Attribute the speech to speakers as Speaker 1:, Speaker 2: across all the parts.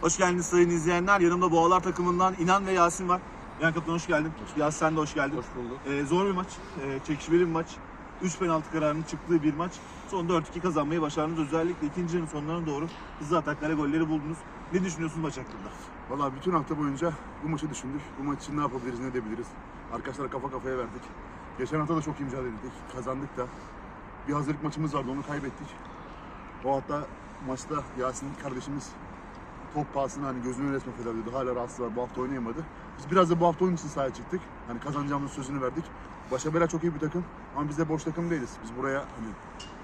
Speaker 1: Hoş geldiniz sayın izleyenler. Yanımda Boğalar takımından İnan ve Yasin var. İnan kaptan hoş geldin. Yasin sen de hoş geldin.
Speaker 2: Hoş bulduk.
Speaker 1: Ee, zor bir maç, ee, çekişmeli bir maç. 3 penaltı kararının çıktığı bir maç. Son 4-2 kazanmayı başardınız. Özellikle ikinci yarının sonlarına doğru hızlı ataklara golleri buldunuz. Ne düşünüyorsun maç hakkında?
Speaker 2: Valla bütün hafta boyunca bu maçı düşündük. Bu maç için ne yapabiliriz, ne edebiliriz? Arkadaşlar kafa kafaya verdik. Geçen hafta da çok mücadele ettik. Kazandık da. Bir hazırlık maçımız vardı, onu kaybettik. O hatta maçta Yasin kardeşimiz top pahasına hani gözünü resme feda ediyordu. Hala rahatsız var, bu hafta oynayamadı. Biz biraz da bu hafta onun için sahaya çıktık. Hani kazanacağımız sözünü verdik. Başa bela çok iyi bir takım ama biz de boş takım değiliz. Biz buraya hani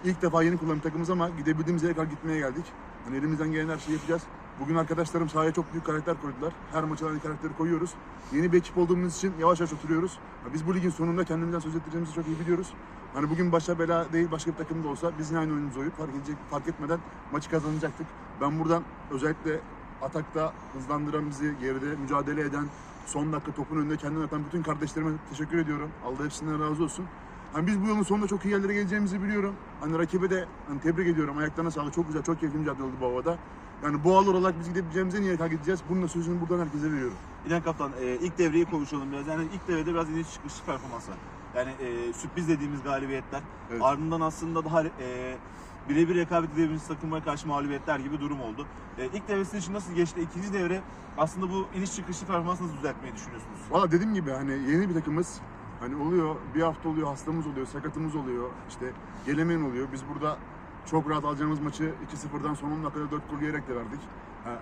Speaker 2: ilk defa yeni kullanan takımız ama gidebildiğimiz yere kadar gitmeye geldik. Hani elimizden gelen her şeyi yapacağız. Bugün arkadaşlarım sahaya çok büyük karakter koydular. Her maça aynı karakteri koyuyoruz. Yeni bir ekip olduğumuz için yavaş yavaş oturuyoruz. Biz bu ligin sonunda kendimizden söz ettireceğimizi çok iyi biliyoruz. Hani bugün başa bela değil başka bir takım da olsa biz aynı oyunumuzu oynayıp fark, edecek, fark etmeden maçı kazanacaktık. Ben buradan özellikle atakta hızlandıran bizi, geride mücadele eden, son dakika topun önünde kendini atan bütün kardeşlerime teşekkür ediyorum. Allah hepsinden razı olsun. Hani biz bu yolun sonunda çok iyi yerlere geleceğimizi biliyorum. Hani rakibe de hani tebrik ediyorum. Ayaklarına sağlık. Çok güzel, çok keyifli mücadele oldu bu havada. Yani bu havalar olarak biz gidebileceğimize niye kadar gideceğiz? Bunun da sözünü buradan herkese veriyorum.
Speaker 1: İnan kaptan e, ilk devreyi konuşalım biraz. Yani ilk devrede biraz iniş çıkışlı performans var. Yani e, sürpriz dediğimiz galibiyetler.
Speaker 2: Evet.
Speaker 1: Ardından aslında daha e, birebir rekabet edebildiğimiz takımlara karşı mağlubiyetler gibi durum oldu. E, ilk devresinin için nasıl geçti? İkinci devre aslında bu iniş çıkışlı performansı nasıl düzeltmeyi düşünüyorsunuz?
Speaker 2: Valla dediğim gibi hani yeni bir takımız. Hani oluyor, bir hafta oluyor, hastamız oluyor, sakatımız oluyor, işte gelemeyen oluyor. Biz burada çok rahat alacağımız maçı 2-0'dan son 10 dakikada 4 gol yiyerek de verdik. Ha,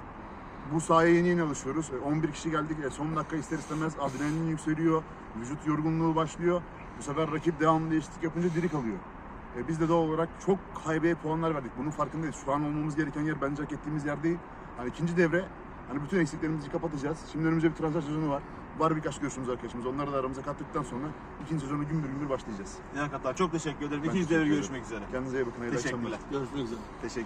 Speaker 2: bu sahaya yeni yeni alışıyoruz. E, 11 kişi geldik. E, son dakika ister istemez adrenalin yükseliyor. Vücut yorgunluğu başlıyor. Bu sefer rakip devamlı değişiklik yapınca diri kalıyor. E, biz de doğal olarak çok haybeye puanlar verdik. Bunun farkındayız. Şu an olmamız gereken yer bence hak ettiğimiz yer değil. Hani ikinci devre hani bütün eksiklerimizi kapatacağız. Şimdi önümüzde bir transfer sezonu var. Var birkaç görüşümüz arkadaşımız. Onları da aramıza kattıktan sonra ikinci sezonu gümbür gümbür başlayacağız.
Speaker 1: İnan kaptan çok teşekkür ederim. İkinci devre görüşmek üzere.
Speaker 2: Kendinize iyi bakın. Hayırlı akşamlar.
Speaker 1: Teşekkürler.
Speaker 3: Görüşmek üzere.
Speaker 1: Teşekkür